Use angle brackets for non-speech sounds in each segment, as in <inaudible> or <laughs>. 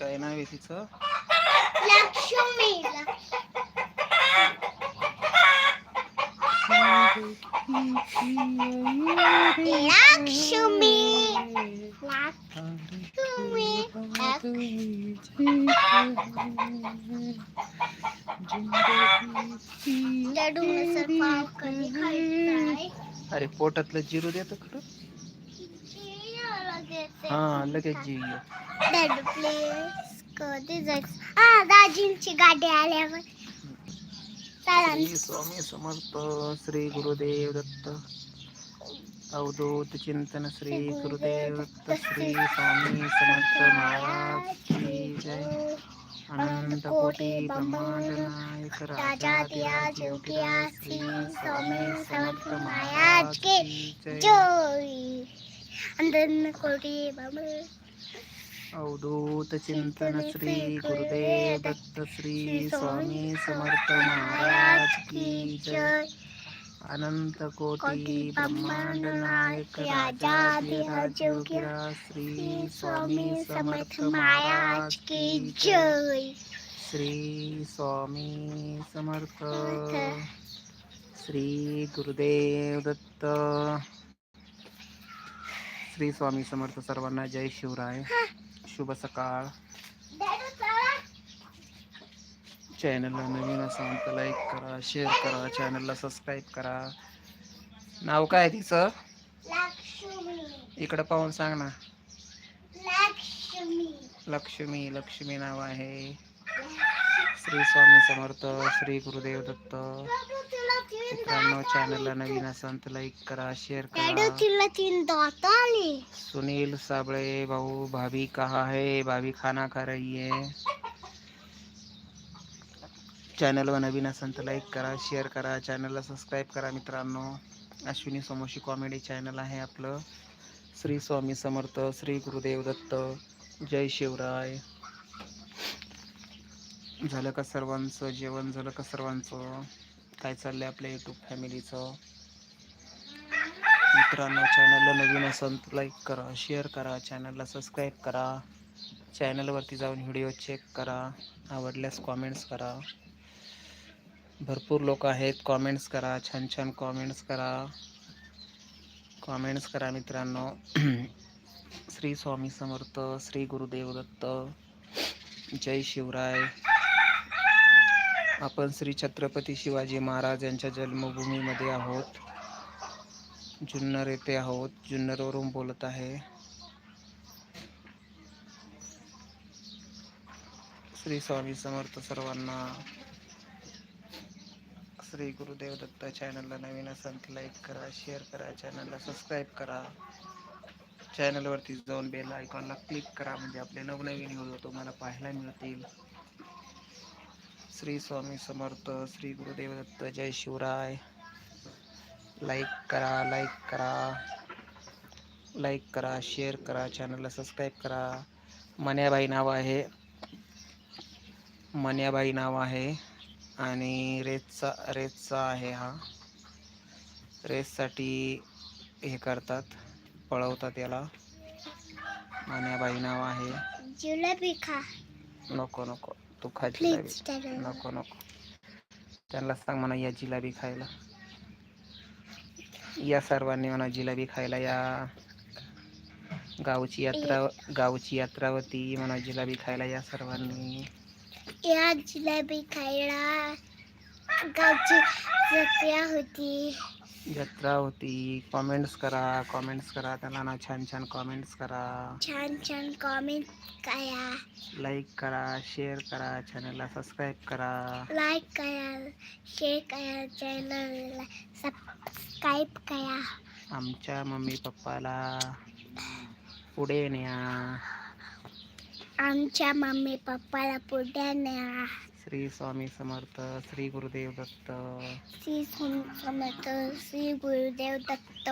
काय नाव आहे तिचं? अरे पोटातलं जिरू देतं खरं? हा लगेच जीव प्लीज कधी जायचं? हा दाजींची गाडी आल्यावर. चला श्री स्वामी समर्थ श्री गुरुदेव दत्त. अवधूत चिंतन श्री गुरुदेव दत्त श्री स्वामी समर्थ महाराज की जय. अनंत कोटी ब्रह्मांड नायक राजाधिराज योगिया श्री स्वामी समर्थ महाराज की जय. अंदर कोटी बाबा। अवधूत चिंतन श्री गुरुदेव दत्त श्री स्वामी समर्थ महाराज की जय। अनंत कोटी ब्रह्मांड नायक श्री स्वामी समर्थ महाराज की जय। श्री स्वामी समर्थ। श्री गुरुदेव दत्त। श्री स्वामी समर्थ सर्वांना जय शिवराय. शुभ सकाळ. चॅनलला नवीन असाल तर लाईक करा शेअर करा चॅनलला सबस्क्राईब करा. नाव काय तिचं? लक्ष्मी. इकडं पाहून सांग ना. लक्ष्मी. लक्ष्मी लक्ष्मी नाव आहे. श्री स्वामी समर्थ श्री गुरुदेव दत्त. मित्रांनो चॅनलला नवीन असाल तर लाईक करा शेअर करा. सुनील साबळे भाऊ भाभी कहाँ है? भाभी खाना खा रही है. चॅनलवर नवीन असेल तर लाईक करा शेअर करा. चॅनलला सबस्क्राईब करा मित्रांनो. अश्विनी समोशी कॉमेडी चॅनल आहे आपलं. श्री स्वामी समर्थ श्री गुरुदेव दत्त. जय शिवराय. झालं का सर्वांचं? जेवण झालं का सर्वांचं? काय चाललंय आपल्या यूट्यूब फॅमिलीचं मित्रांनो चॅनलला नवीन असेल तर लाईक करा शेअर करा चॅनलला सबस्क्राईब करा. चॅनलवरती जाऊन व्हिडिओ चेक करा. आवडल्यास कॉमेंट्स करा. भरपूर लोक आहेत कॉमेंट्स करा छान छान कॉमेंट्स करा. कॉमेंट्स करा मित्रांनो. <clears throat> श्री स्वामी समर्थ श्री गुरुदेव दत्त. जय शिवराय. आपण श्री छत्रपती शिवाजी महाराज यांच्या जन्मभूमीमध्ये आहोत. जुन्नर येथे आहोत. जुन्नरवरून बोलत आहे. श्री स्वामी समर्थ सर्वांना श्री गुरुदेव दत्त चॅनलला नवीन असाल तर लाईक करा शेअर करा चॅनलला सबस्क्राईब करा. चॅनलवरती जाऊन बेल आयकॉनला क्लिक करा म्हणजे आपले नवनवीन व्हिडिओ तुम्हाला पाहायला मिळतील. श्री स्वामी समर्थ श्री गुरुदेव दत्त जय शिवराय. लाईक करा लाईक करा. लाईक करा शेअर करा चॅनलला सबस्क्राईब करा. मन्याबाई नाव आहे. मन्याबाई नाव आहे. आणि रेसचा रेसचा आहे हा. रेससाठी हे करतात पळवतात याला. मन्याबाई नाव आहे. नको नको. तू खा जिलेबी नको नको. त्यांना सांग म्हणा या जिलेबी खायला. या सर्वांनी म्हणा जिलेबी खायला या. गावची यात्रा गावची यात्रा होती म्हणा जिलेबी खायला या सर्वांनी. या जिलेबी खायला गावची जत्रा होती. जत्रा होती. कॉमेंट्स करा कॉमेंट्स करा. त्याला ना छान छान कॉमेंट्स करा. छान छान कॉमेंट करा. लाईक करा शेअर करा चॅनलला सबस्क्राईब करा. लाईक करा शेअर करा चॅनलला सबस्क्राईब करा. आमच्या मम्मी पप्पाला पुढे न्या. आमच्या मम्मी पप्पाला पुढे न्या. श्री स्वामी समर्थ श्री गुरुदेव दत्त. श्री समर्थ श्री गुरुदेव दत्त.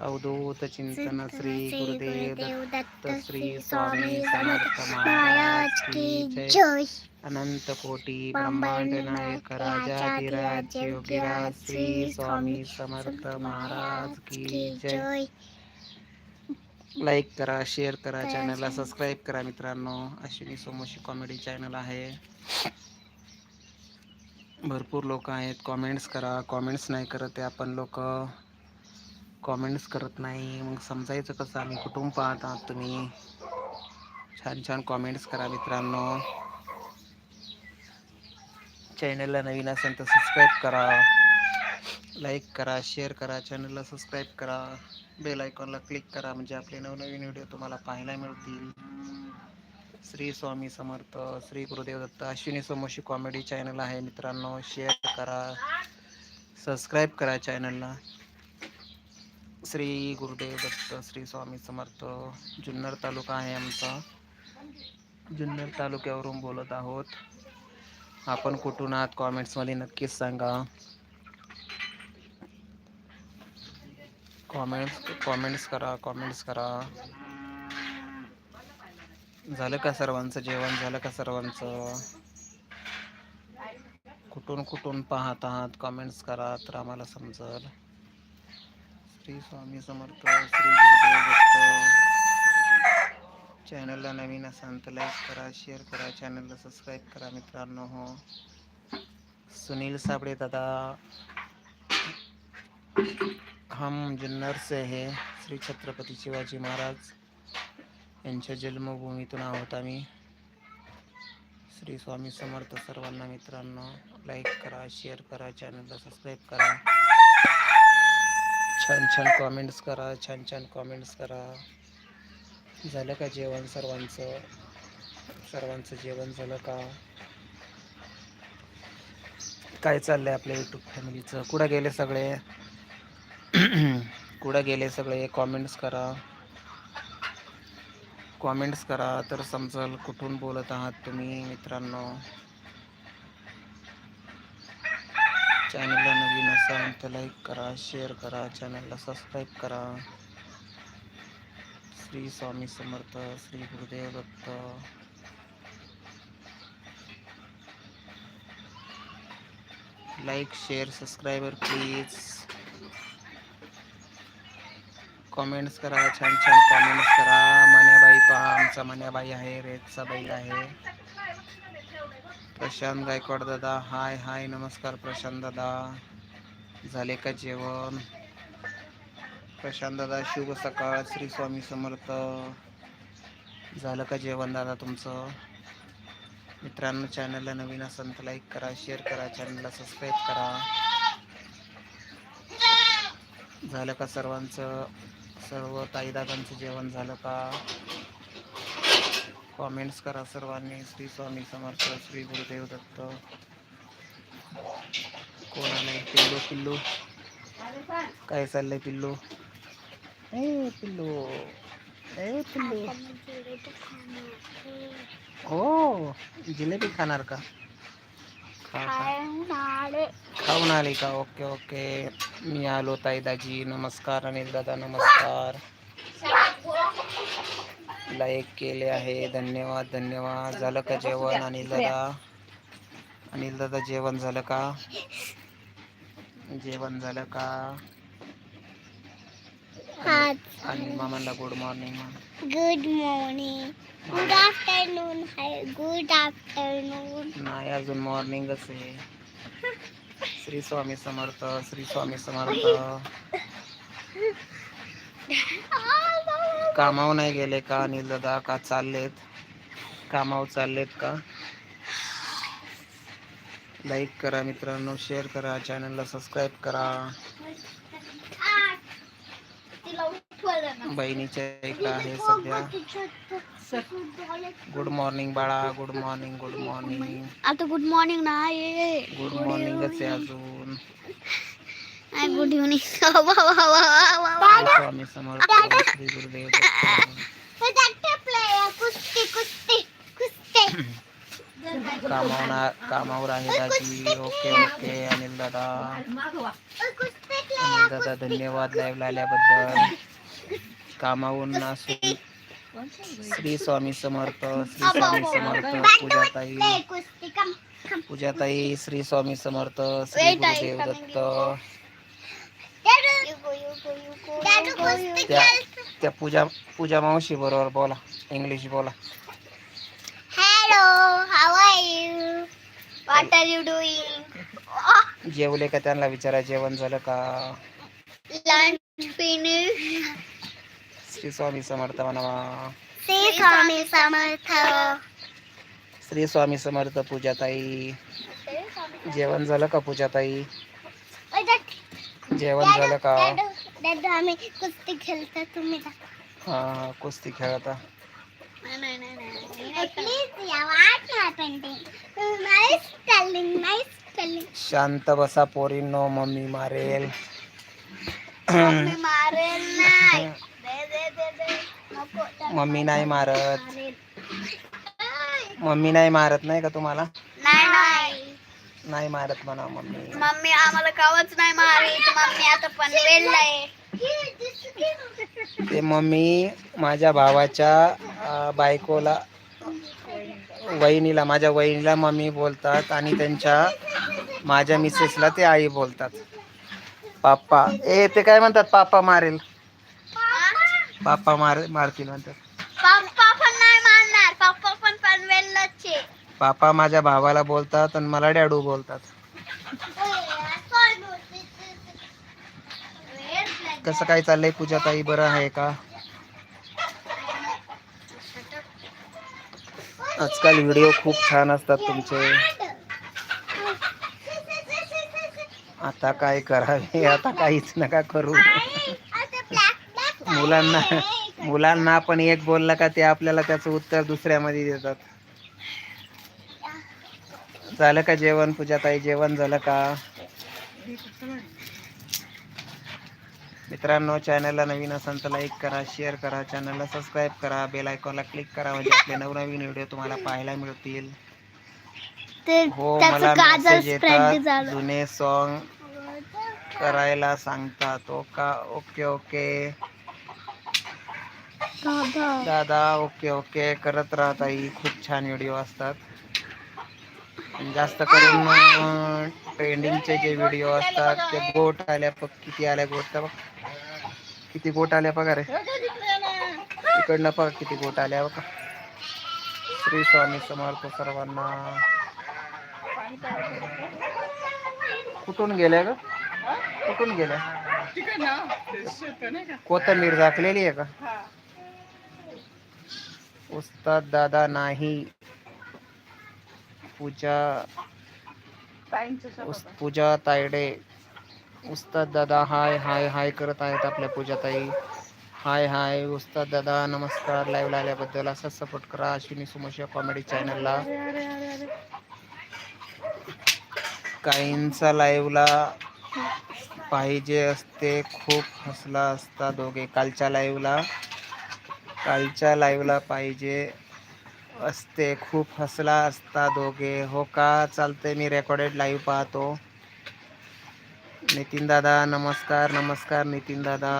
अवधूत चिंतन श्री गुरुदेव दत्त श्री स्वामी समर्थ महाराज की जय. जय. अनंत कोटी ब्रह्मांड नायक राजाधिराज योगीराज श्री स्वामी समर्थ महाराज की जय. लाईक करा शेअर करा चॅनलला सबस्क्राईब करा मित्रांनो. अश्विनी सोमोशी कॉमेडी चॅनल आहे. भरपूर लोक आहेत. कॉमेंट्स करा. कॉमेंट्स नाही करत आहे आपण लोक. कॉमेंट्स करत नाही. मग समजायचं कसं? आम्ही कुटुंब पाहत आहात तुम्ही? छान छान कॉमेंट्स करा मित्रांनो. चॅनलला नवीन असेल तर सबस्क्राईब करा. लाईक करा शेअर करा. चॅनलला सबस्क्राईब करा. बेल आयकॉनला क्लिक करा. म्हणजे आपले नवनवीन व्हिडिओ तुम्हाला पाहायला मिळतील. श्री स्वामी समर्थ श्री गुरुदेव दत्त अश्विनी समोशी कॉमेडी चॅनल आहे मित्रांनो. शेअर करा सबस्क्राईब करा चॅनलला श्री गुरुदेव दत्त श्री स्वामी समर्थ जुन्नर तालुका आहे आमचा. जुन्नर तालुक्यावरून बोलत आहोत. आपण कुठून आहात कॉमेंट्समध्ये नक्कीच सांगा. कॉमेंट्स कॉमेंट्स करा कॉमेंट्स करा. झालं का सर्वांचं जेवण? झालं का सर्वांचं? कुठून कुठून पाहत आहात? कमेंट्स करा तर आम्हाला समजल. श्री स्वामी समर्थ श्री दत्त चॅनलला नवीन असाल तर लाईक करा शेअर करा चॅनलला सबस्क्राईब करा मित्रांनो. हो सुनील साबळे दादा. हम जुन्नर से है श्री छत्रपती शिवाजी महाराज. यांच्या जन्मभूमीतून आहोत आम्ही. श्री स्वामी समर्थ सर्वांना मित्रांनो लाईक करा शेअर करा चॅनलला सबस्क्राईब करा. छान छान कॉमेंट्स करा छान छान कॉमेंट्स करा. झालं का जेवण सर्वांचं? सर्वांचं जेवण झालं का? काय चाललंय आपल्या युट्यूब फॅमिलीचं कुठं गेले सगळे? <clears throat> कुठं गेले सगळे? कॉमेंट्स करा. कॉमेंट्स करा. तर समजल कुठून बोलत आहात तुम्ही मित्रांनो? चॅनलला नवीन असाल तर लाईक करा शेअर करा चॅनलला सबस्क्राईब करा. Shri Swami Samarth Shri Gurudev Datta. Like share subscriber please comments करा छान छान कॉमेंट्स करा. मन्याबाई पहा आमचा मन्याबाई आहे रेतचा बाई आहे. प्रशांत गायकवाड दादा हाय हाय नमस्कार प्रशांत दादा. झाले का जेवण? प्रशांत दादा शुभ सकाळ श्री स्वामी समर्थ. झालं का जेवण दादा तुमचं? मित्रांनो चॅनलला नवीन असेल तर लाईक करा शेअर करा चॅनलला सबस्क्राईब करा. झालं का सर्वांचं? सर्व ताईदादांचं जेवण झालं का? कॉमेंट्स करा सर्वांनी. श्री स्वामी समर्थ श्री गुरुदेव दत्त. कोणाला पिल्लू पिल्लू? काय चाललंय पिल्लू? ए पिल्लू. ए पिल्लू. हो जिलेबी खाणार का? खाऊन आले का? Okay okay. मी आलो ताई दाजी. नमस्कार अनिल दादा नमस्कार. लाईक केले आहे. धन्यवाद धन्यवाद. झालं का जेवण अनिल दादा? अनिल दादा जेवण झालं का? जेवण झालं का? आणि मामांना good morning good morning good afternoon hi good afternoon नाही अजून मॉर्निंगच आहे. श्री स्वामी समर्थ श्री स्वामी समर्थ. कामावर नाही गेले का अनिल दादा? का चाललेत? कामावर चाललेत का? लाईक करा मित्रांनो शेअर करा चॅनलला सबस्क्राईब करा. बहिणीच्या इकडं आहे सध्या. गुड मॉर्निंग बाळा. गुड मॉर्निंग गुड मॉर्निंग आता गुड मॉर्निंग ना ये. गुड मॉर्निंगच आहे अजून. Good evening Swami Samarth. Shri Gurudev. Datta कुस्ती कुस्ती कुस्ती. कामावर कामावर आहे दाजी. ओके ओके अनिल दादा. अनिल दादा धन्यवाद लाईव्ह आल्याबद्दल. कामावरून असून श्री स्वामी समर्थ श्री स्वामी समर्थ पूजाताई पूजाताई श्री स्वामी समर्थ श्री गुरुदेव दत्त. त्या त्या पूजा पूजा मावशी बरोबर बोला इंग्लिश बोला. Hello how are you what are you doing जेवले का त्यांना विचारा जेवण झालं का? लंच फिनिश श्री स्वामी समर्थ म्हणावा श्री स्वामी समर्थ। श्री स्वामी समर्थ पूजाताई। जेवण झालं का पूजाताई? जेवण झालं का? दादा आम्ही कुस्ती खेळतो तुम्ही हा कुस्ती खेळता. शांत बसा पोरींनो मम्मी मारेल. मम्मी मारेल नाही. <laughs> मम्मी नाही मारत. मम्मी नाही मारत नाही का तुम्हाला? नाही नाही. नाही मारत म्हणा मम्मी. मम्मी आम्हाला कावच नाही मारित. मम्मी आता पनवेलला आहे. ते मम्मी माझ्या भावाच्या बायकोला वहिनीला माझ्या वहिनीला मम्मी बोलतात आणि त्यांच्या माझ्या मिसेसला ते आई बोलतात. पाप्पा. ए ते काय म्हणतात? पापा मारेल. पापा मार मारतील म्हणतात. पप्पा पण नाही मारणार पप्पा पण पनवेललाच. आहे पापा माझ्या भावाला बोलतात आणि मला डॅडू बोलतात. कसं काय चाललंय पूजा ताई बरं आहे का? आजकाल व्हिडिओ खूप छान असतात तुमचे. आता काय करावे? आता काहीच नका करू. मुलांना मुलांना आपण एक बोललं का ते आपल्याला त्याचं उत्तर दुसऱ्यामध्ये देतात. झालं का जेवण पूजाताई? जेवण झालं का? मित्रांनो चॅनलला नवीन असाल तर लाईक करा शेअर करा चॅनलला सबस्क्राईब करा बेल आयकॉनला क्लिक करा म्हणजे आपले नवनवीन व्हिडिओ तुम्हाला पाहायला मिळतील. हो मला मेसेज येतात. जुने सॉन्ग करायला सांगतात. ओ का ओके ओके. दादा. Okay okay. करत राहा ताई. खूप छान व्हिडिओ असतात. आणि जास्त करून ट्रेंडिंगचे जे व्हिडिओ असतात ते गोट आल्या बघ किती आल्या गोट बघ. किती गोट आल्या बघा रे इकडनं बघ किती गोट आल्या बघा. श्री स्वामी समर्थ सर्वांना. कुठून गेल्या ग? कुठून गेल्या? कोथंबीर झाकलेली आहे का? उस्ताद दादा नाही. पूजा उस- पूजा तायडे. उस्ताद दादा हाय हाय हाय करत आहेत आपल्या पूजा ताई. हाय हाय. उस्ताद दादा नमस्कार. लाईव्ह आल्याबद्दल असाच सपोर्ट करा. अश्विनी सुमोशिया कॉमेडी चॅनलला काहींचा लाईव्हला पाहिजे असते खूप हसला असता दोघे. कालच्या लाईव्हला कालच्या लाईव्हला पाहिजे असते. खूप हसला असता दोघे. हो का? चालतंय मी रेकॉर्डेड लाईव्ह पाहतो. नितीन दादा नमस्कार नमस्कार नितीन दादा.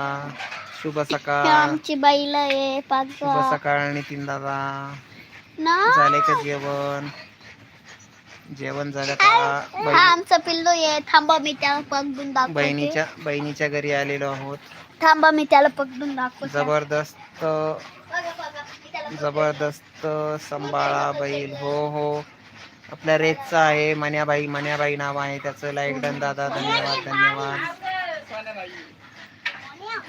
शुभ सकाळ. आमची बाईला आहे. पाच शुभ सकाळ नितीन दादा. ना. झाले का जेवण? जेवण झालं का? हा बहिणी- आमचा पिल्लू आहे थांबा मी त्याला पकडून दाखवते. बहिणीच्या बहिणीच्या घरी आलेलो आहोत. थांबा मी त्याला पकडून दाखवते. जबरदस्त जबरदस्त संभाळा बैल हो हो. आपल्या रेतचा आहे. मन्याबाई मन्याबाई नाव आहे त्याचं. लाईक डन दादा धन्यवाद धन्यवाद.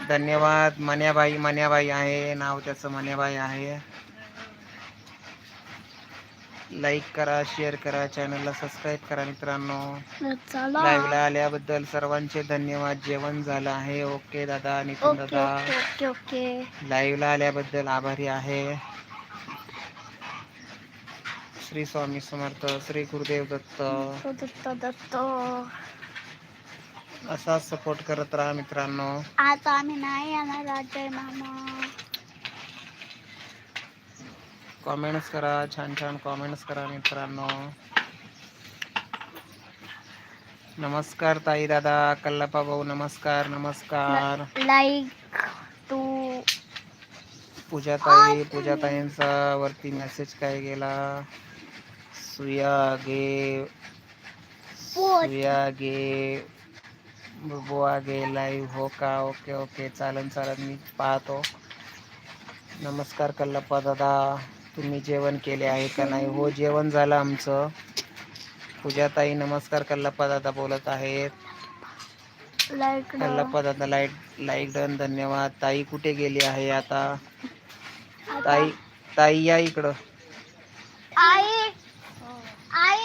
धन्यवाद. मन्याबाई मन्याबाई आहे. नाव त्याचं मन्याबाई आहे. लाईक करा शेअर करा चॅनलला सबस्क्राईब करा मित्रांनो. लाईव्हला आल्याबद्दल सर्वांचे धन्यवाद. जेवण झालं आहे. ओके दादा नितीन दादा. लाईव्हला आल्याबद्दल आभारी आहे. श्री स्वामी समर्थ श्री गुरुदेव दत्त. दत्त दत्त. असाच सपोर्ट करत राहा मित्रांनो. आता आम्ही नाही येणार राजय मामा. कॉमेंट्स करा छान छान कॉमेंट्स करा मित्रांनो. नमस्कार ताई दादा कल्लापा भाऊ नमस्कार नमस्कार. लाईक टू पूजा ताई पूजा ताईंचा वरती मेसेज काय गेला? सुया गे सुया गे बुवा गे लाईव्ह हो का? ओके ओके चालन चालन मी पाहतो. नमस्कार कल्लप्पा दादा. तुम्ही जेवण केले आहे का नाही? हो जेवण झालं आमचं. पूजाताई नमस्कार कल्लप्पा दादा बोलत आहेत. कल्लप्पा दादा लाइट लाईक डन धन्यवाद. ताई कुठे गेली आहे आता? ताई ताई या इकडं. आई आई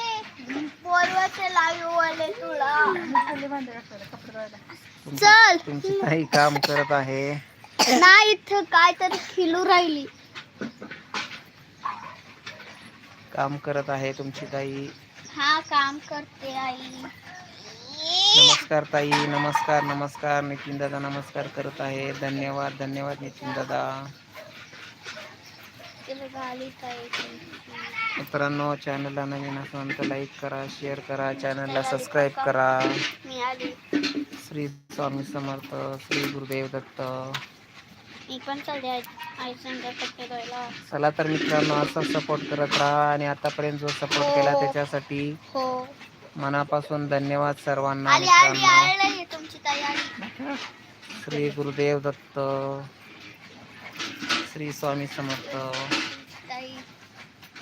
चल. तुमची ताई काम करत आहे. नाही इथं काय तरी खिलू राहिली. काम करत आहे तुमची ताई? हा काम करते आई. नमस्कार ताई नमस्कार नमस्कार. नितीन दादा नमस्कार करत आहे. धन्यवाद धन्यवाद नितीन दादा. मित्रांनो चॅनलला नवीन असाल तर लाईक करा शेअर करा चॅनलला सबस्क्राईब करा. श्री स्वामी समर्थ श्री गुरुदेव दत्त. मी पण चालले आई आई संग कपडे धुवायला चला तर मित्रांनो असा सपोर्ट करत राहा आणि आतापर्यंत जो सपोर्ट केला त्याच्यासाठी हो. मनापासून धन्यवाद सर्वांना आली आली मित्रांनो. आली तुमची ताई आली. श्री गुरुदेव दत्त श्री स्वामी समर्थ. ताई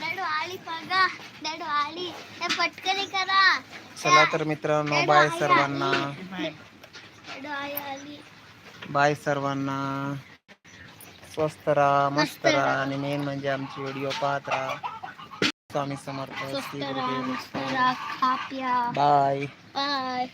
डॅडू आली बघा डॅडू आली. ए, पटकन करा. चला तर मित्रांनो बाय सर्वांना. डॅडू आई आली. बाय सर्वांना. स्वस्त राहा मस्त राहा आणि मेन म्हणजे आमची व्हिडिओ पाहत राहा. Swami Samarth bye bye